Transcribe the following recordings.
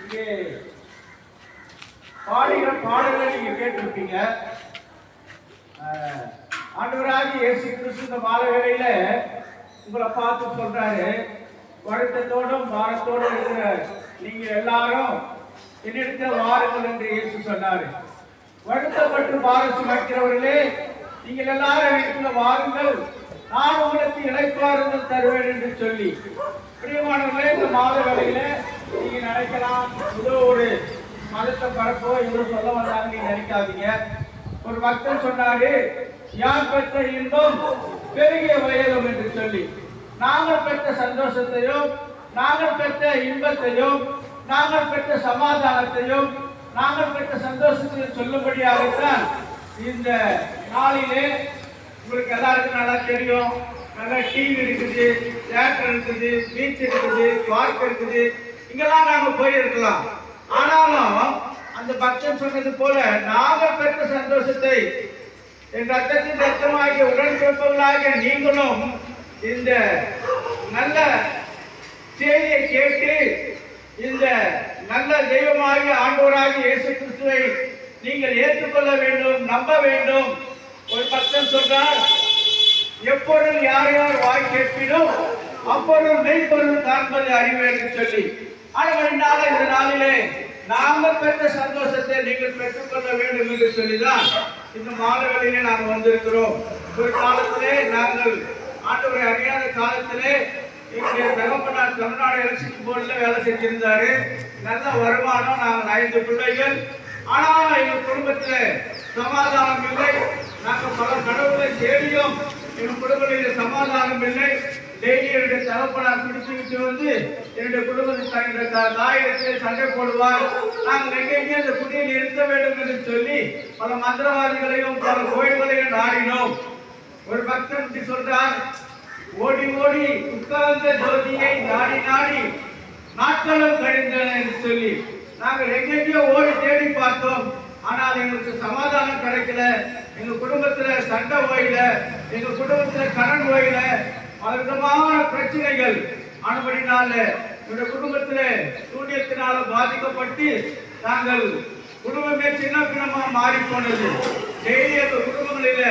இங்கே பாடுகிற பாடல்களை நீங்க கேட்டிருப்பீங்க. ஆண்டவராகி இயேசு கிறிஸ்து இந்த மாலை வேளையில உங்களை பார்த்து சொல்றாரு. வருத்தத்தோடும் பாரத்தோடும் இருக்கிற நீங்க எல்லாரும் என்னிடத்தில் வாருங்கள் என்று இயேசு சொன்னாரு. வருத்தப்பட்டு பாரம் சுமக்கிறவர்களே நீங்கள் எல்லாரும் என்னிடத்துல வாருங்கள். நான் உங்களுக்கு இழைப்பாருங்கள் தருவேன் என்று சொல்லி. பிரியமானவர்களே இந்த மாத வேலையில நினைக்கலாம் ஏதோ ஒரு மதத்தை பரப்போ ஏதோ சொல்ல வந்தாங்க நீங்க நினைக்காதீங்க. ஒரு பக்தன் சொன்னாரு யார் பெற்ற இன்பம் பெருகிய வயலும் என்று சொல்லி. நாங்கள் பெற்ற சந்தோஷத்தையும் நாங்கள் பெற்ற இன்பத்தையும் நாங்கள் பெற்ற சமாதானத்தையும் நாங்கள் பெற்ற சந்தோஷத்தையும் சொல்லும்படியாகத்தான் இந்த நாளிலே உங்களுக்கு எல்லாருக்கும் நல்லா தெரியும். நல்லா டிவி இருக்குது தியேட்டர் இருக்குது பீச் இருக்குது பார்க் இருக்குது. இங்கெல்லாம் நாங்க போயிருக்கலாம். ஆனாலும் அந்த பக்தன் சொன்னது போல நாங்கள் பெற்ற சந்தோஷத்தை என் ரத்தத்தின் ரத்தமாகிய உடன் பிறப்பவர்களாகிய நீங்களும் இந்த நல்ல செய்தியை கேட்டு இந்த நல்ல தெய்வமாகிய ஆண்டவராகிய இயேசு கிறிஸ்துவை நீங்கள் ஏற்றுக்கொள்ள வேண்டும் நம்ப வேண்டும். ஒரு பக்தன் சொல்றார் எப்பொருள் யார் யார் வாய் கேட்பினும் அப்பொருள் மெய்ப்பொருள் காண்பது அறிவு என்று சொல்லி. ஆனால் இந்த நாளிலே நாங்கள் பெற்ற சந்தோஷத்தை நீங்கள் பெற்றுக்கொள்ள வேண்டும் என்று சொல்லிதான் இந்த மாதங்களிலே நாங்கள் வந்திருக்கிறோம். ஒரு காலத்திலே நாங்கள் ஆண்டவரை அறியாத காலத்திலே எங்களுடைய தகப்பனார் தமிழ்நாடு எலக்ஷன் போர்டில் வேலை செஞ்சிருந்தாரு. நல்ல வருமானம் நாங்கள் ஐந்து பிள்ளைகள். ஆனால் எங்கள் குடும்பத்தில் சமாதானம் இல்லை. நாங்கள் பல கடவுளை தேடியும் எங்கள் குடும்பத்தில் சமாதானம் இல்லை. டெய்லி என்னுடைய தகப்பனார் பிடிச்சு விட்டு வந்து என்னுடைய குடும்பத்தில் தாயிடத்தில் சண்டை போடுவார். நாங்கள் எங்கெங்கே அந்த குடியில் இருக்க வேண்டும் என்று சொல்லி பல மந்திரவாதிகளையும் பல கோயில்களையும் நாடினோம். ஒரு பக்தன் இப்படி சொல்றார் ஓடி ஓடி உட்கார்ந்த ஜோதியை நாடி நாடி நாட்களும் கழிந்தன என்று சொல்லி. நாங்கள் எங்கெங்கேயோ ஓடி தேடி பார்த்தோம். ஆனால் எங்களுக்கு சமாதானம் கிடைக்கல. எங்க குடும்பத்துல சண்டை ஓயில. எங்க குடும்பத்துல கடன் ஓயில. பலவிதமான பிரச்சனைகள் ஆனபடினால எங்களுடைய குடும்பத்தில் சூரியத்தினால பாதிக்கப்பட்டு நாங்கள் குடும்பமே சின்ன பின்னமா மாறி போனது டெய்லி அந்த குடும்பங்களில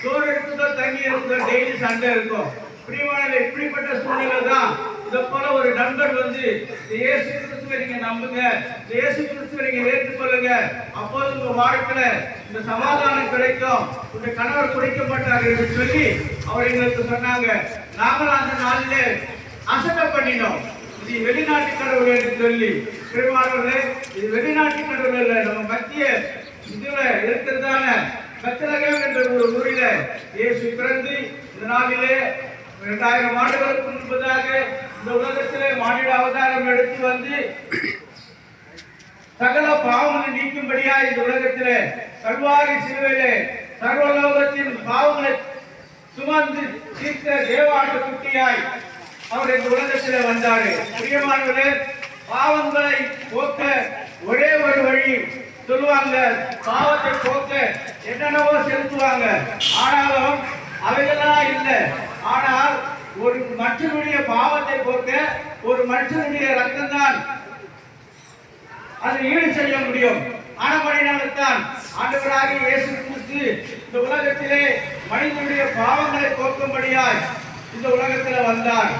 சோறு தான் தங்கி இருந்த டெய்லி சண்டை இருக்கும். பிரியமான இப்படிப்பட்ட சூழ்நிலை தான் இதை போல ஒரு நண்பர் வந்து இயேசு கிறிஸ்துவை நீங்க நம்புங்க. இந்த இயேசு கிறிஸ்துவை நீங்க ஏற்றுக்கொள்ளுங்க அப்போது உங்க வாழ்க்கையில இந்த சமாதானம் கிடைக்கும். உங்க கணவர் குறைக்கப்பட்டார் என்று சொல்லி அவர் எங்களுக்கு சொன்னாங்க. நாங்களும் அந்த நாளிலே அசட்டை பண்ணினோம். இது வெளிநாட்டு கடவுள் என்று சொல்லி. பெருமானவர்களே இது வெளிநாட்டு கடவுள் இல்லை நம்ம மத்திய இதுல இருக்கிறதான பத்திரகம் என்ற ஒரு ஊரில இயேசு பிறந்து இந்த நாளிலே இரண்டாயிரம் ஆண்டுகளுக்கு முன்பதாக இந்த உலகத்திலே மானிட அவதாரம் எடுத்து வந்து சகல பாவங்களை நீக்கும்படியா இந்த உலகத்திலே கல்வாரி சிலுவையிலே சர்வலோகத்தின் பாவங்களை சுமந்து தீர்த்த தேவாட்டு குட்டியாய் அவர் இந்த உலகத்திலே வந்தாரு. பிரியமானவர்களே பாவங்களை போக்க ஒரே ஒரு வழி சொல்லுவாங்க பாவத்தை போக்க என்னென்னவோ செலுத்துவாங்க. ஆனாலும் அவைகளா இல்லை. ஆனால் ஒரு மற்றவருடைய பாவ பாவத்தை போக்க ஒரு மனுஷனுடைய ரத்தம் தான் அதை ஈடு செய்ய முடியும். ஆனபடினால்தான் ஆண்டவராக இயேசு கிறிஸ்து இந்த உலகத்திலே மனிதனுடைய பாவங்களை போக்கும்படியாய் இந்த உலகத்தில் வந்தார்.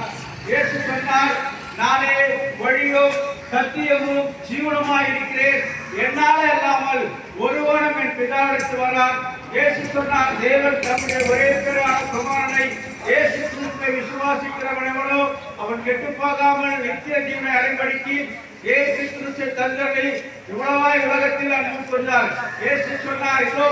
இயேசு சொன்னார் நானே வழியும் சத்தியமும் ஜீவனமாய் இருக்கிறேன். என்னால அல்லாமல் ஒருவனும் என் பிதாவிற்கு வரான் இயேசு சொன்னார் தேவன் தம்முடைய கெட்டு போகாமல் நித்திய ஜீவனை அடைபடிக்கு இயேசு கிறிஸ்து தந்தனை இவ்வளவாய் உலகத்தில் அன்பு சொன்னார். இயேசு சொன்னார் இதோ